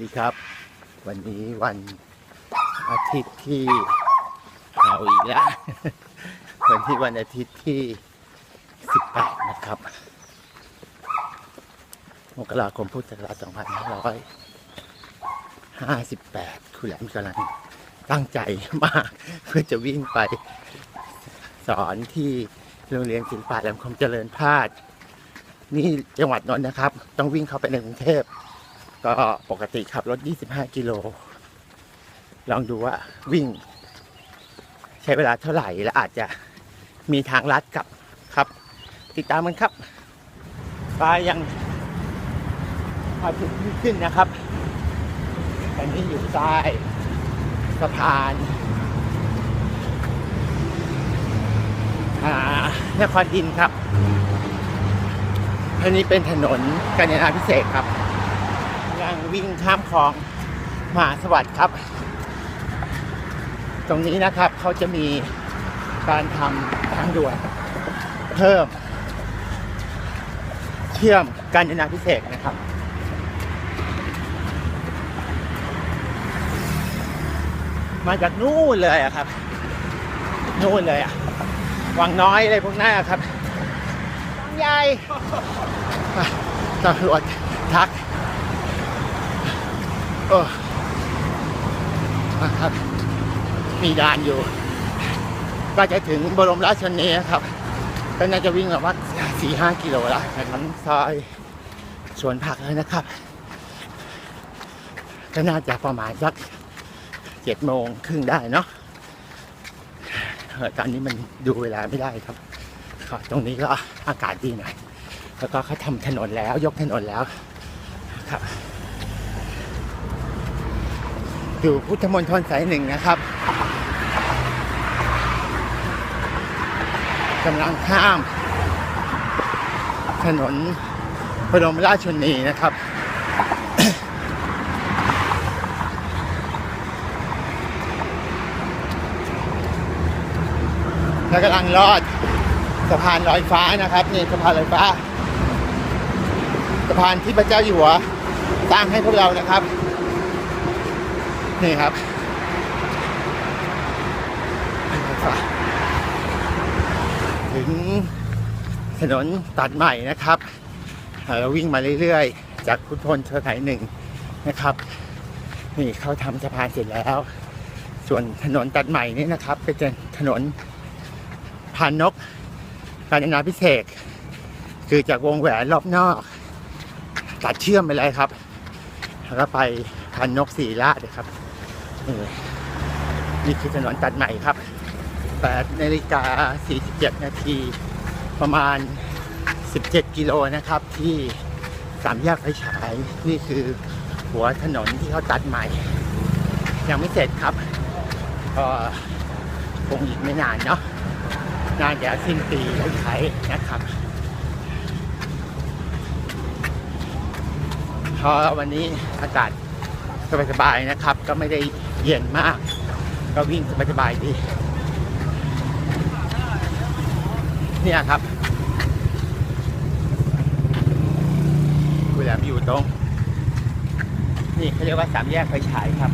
ดีครับ วันนี้วันอาทิตย์ที่เอาอีกแล้ว วันที่วันอาทิตย์ที่ 18 นะครับมกราคมพุทธศักราช2558คุณแหลมกำลังตั้งใจมาก เพื่อจะวิ่งไปสอนที่โรงเรียนศิลปะแหลมคมเจริญพาดนี่จังหวัดนนท์นะครับ ต้องวิ่งเข้าไปในกรุงเทพ ก็ปกติขับรถ 25 กิโล ลองดูว่าวิ่ง ใช้เวลาเท่าไหร่และอาจจะมีทางลัดกลับครับ ติดตามมันครับฟ้ายังพาถึงขึ้นนะครับตอนนี้อยู่ใต้สะพานนครดินครับอันนี้เป็นถนนกาญจนาพิเศษครับ วิ่งข้ามคลองมหาสวัสดิ์ครับ ตรงนี้นะครับเขาจะมีการทำทางด่วนเพิ่ม เชื่อมกาญจนาพิเศษนะครับ มาจากนู่นเลยอะครับนู่นเลยอะวังน้อยอะไรพวกนั้นอะครับวังใหญ่ตำรวจทัก เออนะครับ มีด่านอยู่ ก็จะถึงบรมราชชนนีครับก็น่าจะวิ่งแบบว่าสี่ห้ากิโลละนะครับซอยสวนผักเลยนะครับ ก็น่าจะประมาณสักเจ็ดโมงครึ่งได้เนาะตอนนี้มันดูเวลาไม่ได้ครับตรงนี้ก็อากาศดีหน่อยแล้วก็เขาทำถนนแล้วยกถนนแล้วครับ อยู่พุทธมณฑลสายหนึ่งนะครับกำลังข้าม ถนนพรมราชชนีนะครับแล้วกำลังลอดสะพานลอยฟ้านะครับนี่สะพานลอยฟ้าสะพานที่พระเจ้าอยู่หัวสร้างให้พวกเรานะครับ นี่ครับถึงถนนตัดใหม่นะครับเอ่อเราวิ่งมาเรื่อยๆ จากพุทธพลเชอร์ไทยหนึ่งนะครับ นี่เขาทำสะพานเสร็จแล้ว ส่วนถนนตัดใหม่นี่นะครับเป็นถนนพานนกกาญจนาพิเศษกคือจากวงแหวนรอบนอก ตัดเชื่อมไปเลยครับ แล้วก็ไปพานนกสีราชนะครับ นี่คือถนนตัดใหม่ครับ8นาฬิกา 47 นาที ประมาณ 17 กิโลนะครับ ที่สามแยกไฟฉาย นี่คือหัวถนนที่เขาตัดใหม่ ยังไม่เสร็จครับก็คงอีกไม่นานเนาะน่าจะสิ้นปีแล้วใช้นะครับเพราะวันนี้อากาศสบายๆนะครับ ก็ไม่ได้ เย็นมาก ก็วิ่งสบายๆดี เนี่ยครับคุณแหลมอยู่ตรง นี่เขาเรียกว่าสามแยกไฟฉายครับ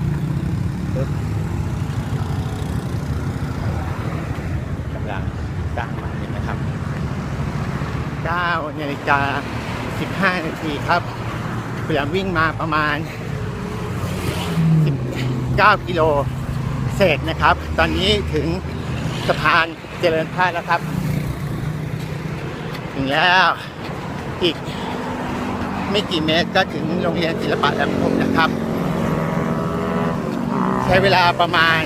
กำลังสร้างใหม่นะครับ9นาฬิกา15นาทีครับคุณแหลมวิ่งมาประมาณ 9 กิโลเศษนะครับ ตอนนี้ถึงสะพานเจริญพาแล้วครับ ถึงแล้วอีกไม่กี่เมตรก็ถึงโรงเรียนศิลปะแหลมคมนะครับ ใช้เวลาประมาณ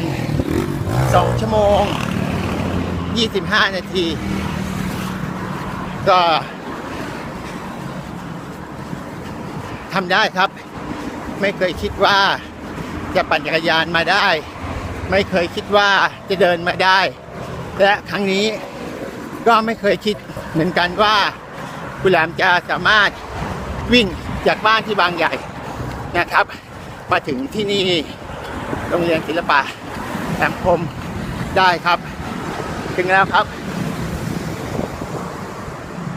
2 ชั่วโมง 25 นาที ก็ทำได้ครับ ไม่เคยคิดว่า จะปั่นจักรยานมาได้ ไม่เคยคิดว่าจะเดินมาได้ และครั้งนี้ก็ไม่เคยคิดเหมือนกันว่าคุณแหลมจะสามารถวิ่งจากบ้านที่บางใหญ่นะครับ มาถึงที่นี่โรงเรียนศิลปะแหลมคมได้ครับ ถึงแล้วครับ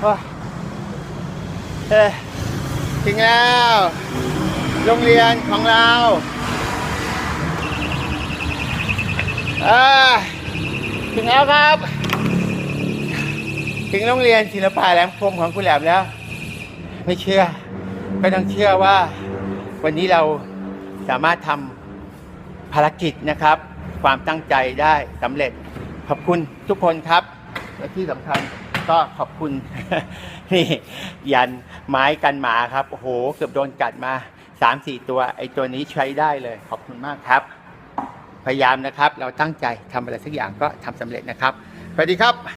โอ้ยเอ้ยถึงแล้ว โรงเรียนของเราอ่า ถึงแล้วครับ ถึงโรงเรียนศิลปะแหลมคมของคุณแหลมแล้ว ไม่เชื่อก็ต้องเชื่อว่าวันนี้เราสามารถทำภารกิจนะครับ ความตั้งใจได้สำเร็จขอบคุณทุกคนครับ และที่สำคัญก็ขอบคุณนี่ยันไม้กันหมาครับโอ้โหเกือบโดนกัดมาสามสี่ตัวไอ้ตัวนี้ใช้ได้เลย ขอบคุณมากครับ พยายามนะครับ เราตั้งใจทำอะไรสักอย่างก็ทำสำเร็จนะครับสวัสดีครับ